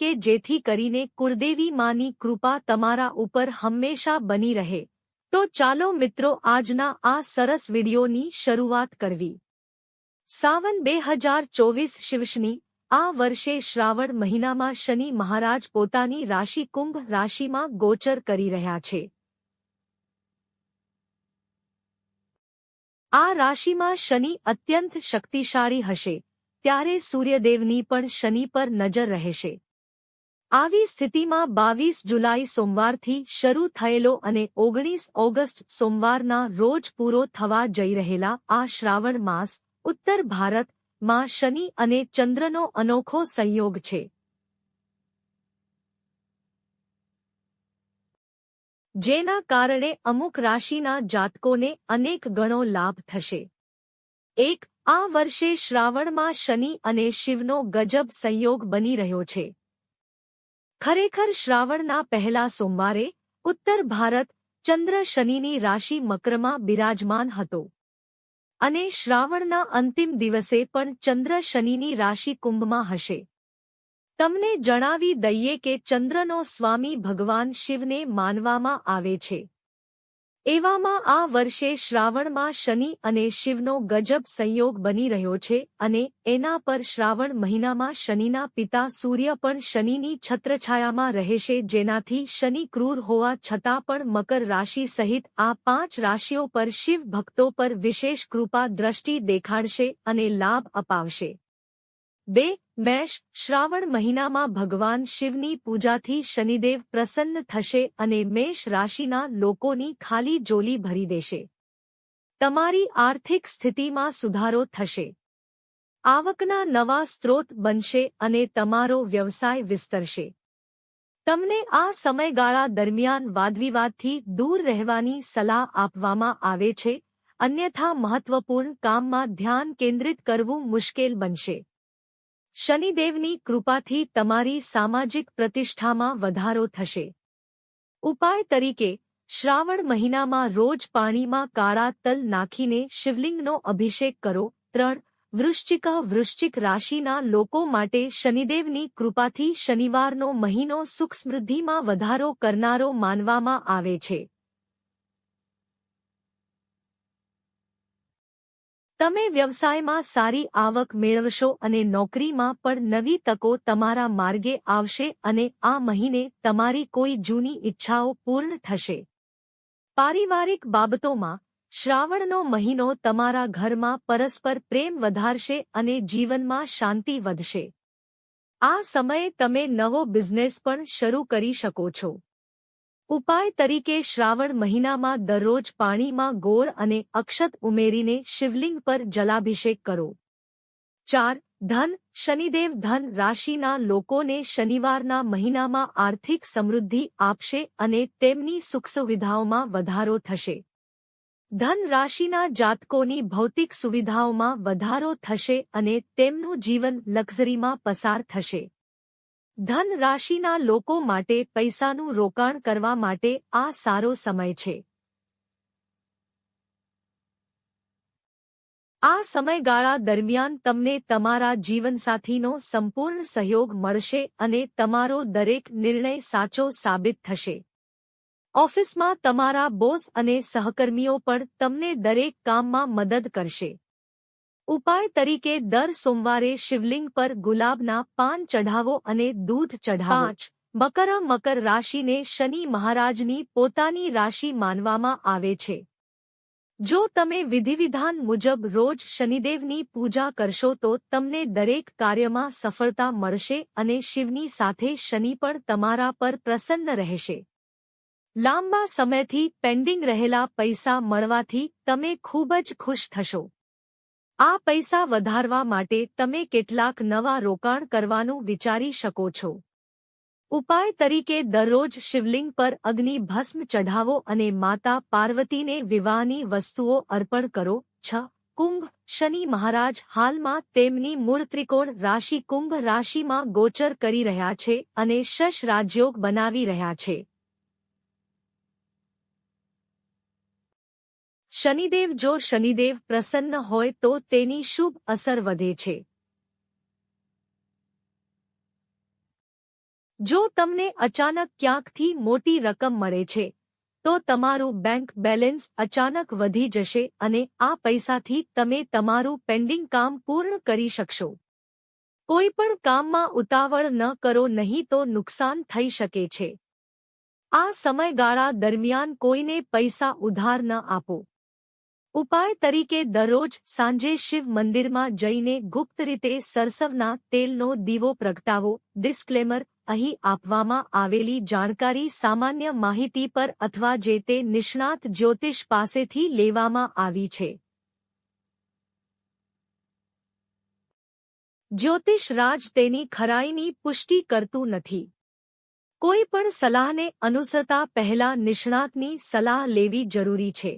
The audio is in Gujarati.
કે જેથી કરીને કુળદેવી માની કૃપા તમારા ઉપર હંમેશા બની રહે. તો ચાલો મિત્રો આજના આ સરસ વિડીયોની શરૂઆત કરવી. સાવન બે હજાર ચોવીસ શિવશની, આ વર્ષે શ્રાવણ મહિનામાં શનિ મહારાજ પોતાની રાશિ કુંભ રાશિમાં ગોચર કરી રહ્યા છે. આ રાશિમાં શનિ અત્યંત શક્તિશાળી હશે, ત્યારે સૂર્યદેવની પણ શનિ પર નજર રહેશે. આવી સ્થિતિમાં બાવીસ જુલાઈ સોમવારથી શરૂ થયેલો અને ઓગણીસ ઓગસ્ટ સોમવારના રોજ પૂરો થવા જઈ રહેલા આ શ્રાવણ માસ ઉત્તર ભારતમાં શનિ અને ચંદ્રનો અનોખો સંયોગ છે. જેના કારણે અમુક રાશિના જાતકોને અનેક ગણો લાભ થશે. એક, આ વર્ષે શ્રાવણમાં શનિ અને શિવનો ગજબ સંયોગ બની રહ્યો છે. ખરેખર શ્રાવણના પહેલા સોમવારે ઉત્તર ભારત ચંદ્ર શનિની રાશિ મકરમાં બિરાજમાન હતો. અને શ્રાવણના અંતિમ દિવસે પણ ચંદ્ર શનિની રાશિ કુંભમાં હશે. તમને જણાવી દઈએ કે ચંદ્રનો સ્વામી ભગવાન શિવને માનવામાં આવે છે. એવામાં આ વર્ષે શ્રાવણમાં શનિ અને શિવનો ગજબ સંયોગ બની રહ્યો છે અને એના પર શ્રાવણ મહિનામાં શનિના પિતા સૂર્ય પણ શનિની છત્રછાયામાં રહેશે જેનાથી શનિ ક્રૂર હોવા છતાં પણ મકર રાશિ સહિત આ પાંચ રાશિઓ પર શિવ ભક્તો પર વિશેષ કૃપા દ્રષ્ટિ દેખાડશે અને લાભ અપાવશે. બે મેષ, શ્રાવણ મહિનામાં ભગવાન શિવની પૂજાથી શનિદેવ પ્રસન્ન થશે અને મેષ રાશિના લોકોની ખાલી જોલી ભરી દેશે. તમારી આર્થિક સ્થિતિમાં સુધારો થશે. આવકના નવા સ્ત્રોત બનશે અને તમારો વ્યવસાય વિસ્તરશે. તમને આ સમયગાળા દરમિયાન વાદવિવાદથી દૂર રહેવાની સલાહ આપવામાં આવે છે, અન્યથા મહત્વપૂર્ણ કામમાં ધ્યાન કેન્દ્રિત કરવું મુશ્કેલ બનશે. શનિદેવની કૃપાથી તમારી સામાજિક પ્રતિષ્ઠામાં વધારો થશે. ઉપાય તરીકે, શ્રાવણ મહિનામાં રોજ પાણીમાં કાળા તલ નાખીને શિવલિંગનો અભિષેક કરો. ત્રણ, વૃશ્ચિક વૃશ્ચિક રાશિના લોકો માટે શનિદેવની કૃપાથી શનિવારનો મહિનો સુખ સમૃદ્ધિમાં વધારો કરનારો માનવામાં આવે છે. તમે વ્યવસાયમાં સારી આવક મેળવશો અને નોકરીમાં પણ નવી તકો તમારા માર્ગે આવશે અને આ મહિને તમારી કોઈ જૂની ઈચ્છાઓ પૂર્ણ થશે. પારિવારિક બાબતોમાં, શ્રાવણનો મહિનો તમારા ઘરમાં પરસ્પર પ્રેમ વધારશે અને જીવનમાં શાંતિ વધશે. આ સમયે તમે નવો બિઝનેસ પણ શરૂ કરી શકો છો. ઉપાય તરીકે શ્રાવણ મહિનામાં દરરોજ પાણીમાં ગોળ અને અક્ષત ઉમેરીને શિવલિંગ પર જલાભિષેક કરો. ચાર, ધન, શનિદેવ ધન રાશિના લોકોને શનિવારના મહિનામાં આર્થિક સમૃદ્ધિ આપશે અને તેમની સુખસુવિધાઓમાં વધારો થશે. ધન રાશિના જાતકોની ભૌતિક સુવિધાઓમાં વધારો થશે અને તેમનું જીવન લક્ઝરીમાં પસાર થશે. ધન રાશિના લોકો માટે પૈસાનું રોકાણ કરવા માટે આ સારો સમય છે. આ સમયગાળા દરમિયાન તમને તમારા જીવનસાથીનો સંપૂર્ણ સહયોગ મળશે અને તમારો દરેક નિર્ણય સાચો સાબિત થશે. ઓફિસમાં તમારા બોસ અને સહકર્મીઓ પણ તમને દરેક કામમાં મદદ કરશે. ઉપાય તરીકે દર સોમવારે શિવલિંગ પર ગુલાબના પાન ચઢાવો અને દૂધ ચઢાવો. મકર મકર રાશિને શનિ મહારાજની પોતાની રાશિ માનવામાં આવે છે. જો તમે વિધિવિધાન મુજબ રોજ શનિદેવની પૂજા કરશો તો તમને દરેક કાર્યમાં સફળતા મળશે અને શિવની સાથે શનિ પણ તમારા પર પ્રસન્ન રહેશે. લાંબા સમયથી પેન્ડિંગ રહેલા પૈસા મળવાથી તમે ખૂબ જ ખુશ થશો. આ પૈસા વધારવા માટે તમે કેટલાક નવા રોકાણ કરવાનું વિચારી શકો છો. ઉપાય તરીકે દરરોજ શિવલિંગ પર અગ્નિ ભસ્મ ચઢાવો અને માતા પાર્વતીને વિવાહની વસ્તુઓ અર્પણ કરો. છ. કુંભ. શનિ મહારાજ હાલમાં તેમની મૂળ ત્રિકોણ રાશિ કુંભ રાશિમાં ગોચર કરી રહ્યા છે અને શશ રાજયોગ બનાવી રહ્યા છે. શનિદેવ જો શનિદેવ પ્રસન્ન હોય તો તેની શુભ અસર વધે છે. જો તમને અચાનક ક્યાંકથી મોટી રકમ મળે છે, તો તમારું બેંક બેલેન્સ અચાનક વધી જશે અને આ પૈસાથી તમે તમારું પેન્ડિંગ કામ પૂર્ણ કરી શકશો. કોઈ પણ કામમાં ઉતાવળ ન કરો, નહીં તો નુકસાન થઈ શકે છે. આ સમયગાળા દરમિયાન કોઈને પૈસા ઉધાર ન આપો. ઉપાય તરીકે દરરોજ સાંજે શિવ મંદિરમાં જઈને ગુપ્ત રીતે સરસવના તેલનો દીવો પ્રગટાવો. ડિસ્ક્લેમર અહીં આપવામાં આવેલી જાણકારી સામાન્ય માહિતી પર અથવા જે તે નિષ્ણાત જ્યોતિષ પાસેથી લેવામાં આવી છે. જ્યોતિષ રાજ તેની ખરાઈની પુષ્ટિ કરતું નથી. કોઈ પણ સલાહને અનુસરતા પહેલા નિષ્ણાતની સલાહ લેવી જરૂરી છે.